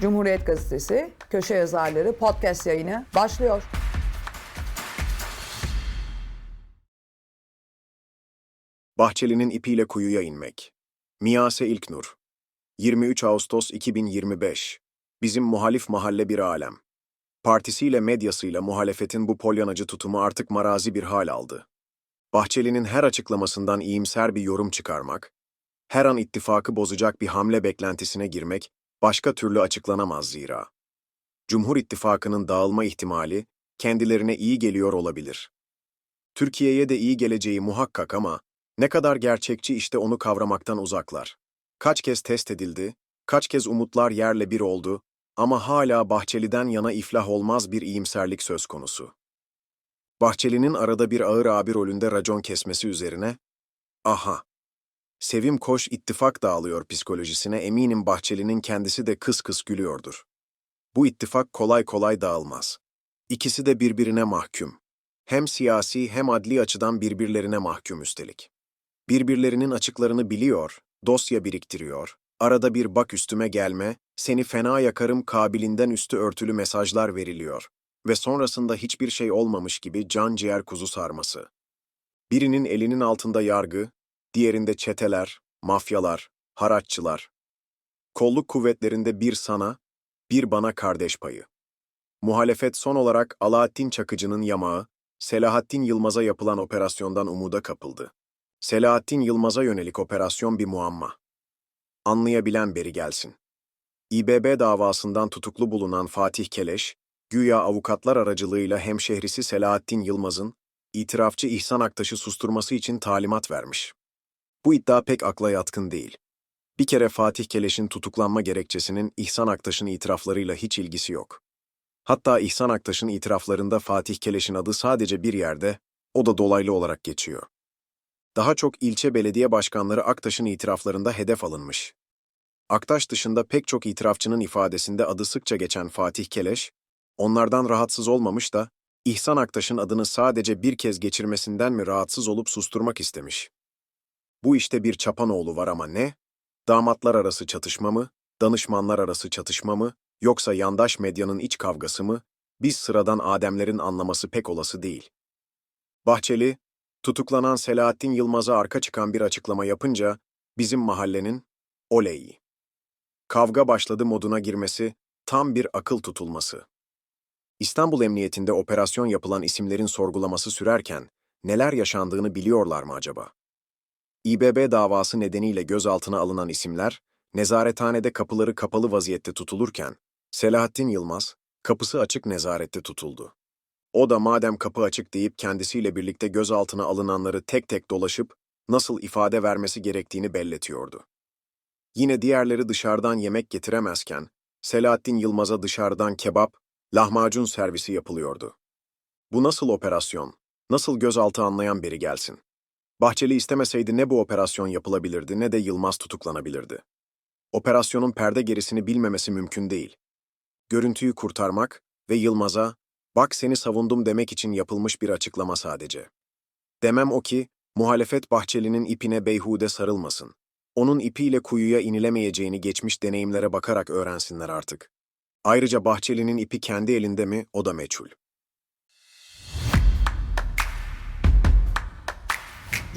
Cumhuriyet Gazetesi Köşe Yazarları podcast yayını başlıyor. Bahçeli'nin ipiyle kuyuya inmek. Miyase İlknur. 23 Ağustos 2025. Bizim muhalif mahalle bir alem. Partisiyle medyasıyla muhalefetin bu polyanacı tutumu artık marazi bir hal aldı. Bahçeli'nin her açıklamasından iyimser bir yorum çıkarmak, her an ittifakı bozacak bir hamle beklentisine girmek başka türlü açıklanamaz zira. Cumhur İttifakı'nın dağılma ihtimali kendilerine iyi geliyor olabilir. Türkiye'ye de iyi geleceği muhakkak ama ne kadar gerçekçi işte onu kavramaktan uzaklar. Kaç kez test edildi, kaç kez umutlar yerle bir oldu ama hala Bahçeli'den yana iflah olmaz bir iyimserlik söz konusu. Bahçeli'nin arada bir ağır abi rolünde racon kesmesi üzerine, aha, Sevim Koş ittifak dağılıyor psikolojisine eminim Bahçeli'nin kendisi de kıs kıs gülüyordur. Bu ittifak kolay kolay dağılmaz. İkisi de birbirine mahkum. Hem siyasi hem adli açıdan birbirlerine mahkum üstelik. Birbirlerinin açıklarını biliyor, dosya biriktiriyor, arada bir bak üstüme gelme, seni fena yakarım kabilinden üstü örtülü mesajlar veriliyor ve sonrasında hiçbir şey olmamış gibi can ciğer kuzu sarması. Birinin elinin altında yargı, diğerinde çeteler, mafyalar, haraççılar. Kolluk kuvvetlerinde bir sana, bir bana kardeş payı. Muhalefet son olarak Alaaddin Çakıcı'nın yamağı, Selahattin Yılmaz'a yapılan operasyondan umuda kapıldı. Selahattin Yılmaz'a yönelik operasyon bir muamma. Anlayabilen beri gelsin. İBB davasından tutuklu bulunan Fatih Keleş, güya avukatlar aracılığıyla hemşehrisi Selahattin Yılmaz'ın, itirafçı İhsan Aktaş'ı susturması için talimat vermiş. Bu iddia pek akla yatkın değil. Bir kere Fatih Keleş'in tutuklanma gerekçesinin İhsan Aktaş'ın itiraflarıyla hiç ilgisi yok. Hatta İhsan Aktaş'ın itiraflarında Fatih Keleş'in adı sadece bir yerde, o da dolaylı olarak geçiyor. Daha çok ilçe belediye başkanları Aktaş'ın itiraflarında hedef alınmış. Aktaş dışında pek çok itirafçının ifadesinde adı sıkça geçen Fatih Keleş, onlardan rahatsız olmamış da İhsan Aktaş'ın adını sadece bir kez geçirmesinden mi rahatsız olup susturmak istemiş. Bu işte bir çapanoğlu var ama ne? Damatlar arası çatışma mı, danışmanlar arası çatışma mı, yoksa yandaş medyanın iç kavgası mı, biz sıradan Ademlerin anlaması pek olası değil. Bahçeli, tutuklanan Selahattin Yılmaz'a arka çıkan bir açıklama yapınca, bizim mahallenin, oley. Kavga başladı moduna girmesi, tam bir akıl tutulması. İstanbul Emniyetinde operasyon yapılan isimlerin sorgulaması sürerken, neler yaşandığını biliyorlar mı acaba? İBB davası nedeniyle gözaltına alınan isimler, nezarethanede kapıları kapalı vaziyette tutulurken, Selahattin Yılmaz, kapısı açık nezarette tutuldu. O da madem kapı açık deyip kendisiyle birlikte gözaltına alınanları tek tek dolaşıp nasıl ifade vermesi gerektiğini belletiyordu. Yine diğerleri dışarıdan yemek getiremezken, Selahattin Yılmaz'a dışarıdan kebap, lahmacun servisi yapılıyordu. Bu nasıl operasyon, nasıl gözaltı anlayan biri gelsin? Bahçeli istemeseydi ne bu operasyon yapılabilirdi ne de Yılmaz tutuklanabilirdi. Operasyonun perde gerisini bilmemesi mümkün değil. Görüntüyü kurtarmak ve Yılmaz'a, bak seni savundum demek için yapılmış bir açıklama sadece. Demem o ki, muhalefet Bahçeli'nin ipine beyhude sarılmasın. Onun ipiyle kuyuya inilemeyeceğini geçmiş deneyimlere bakarak öğrensinler artık. Ayrıca Bahçeli'nin ipi kendi elinde mi o da meçhul.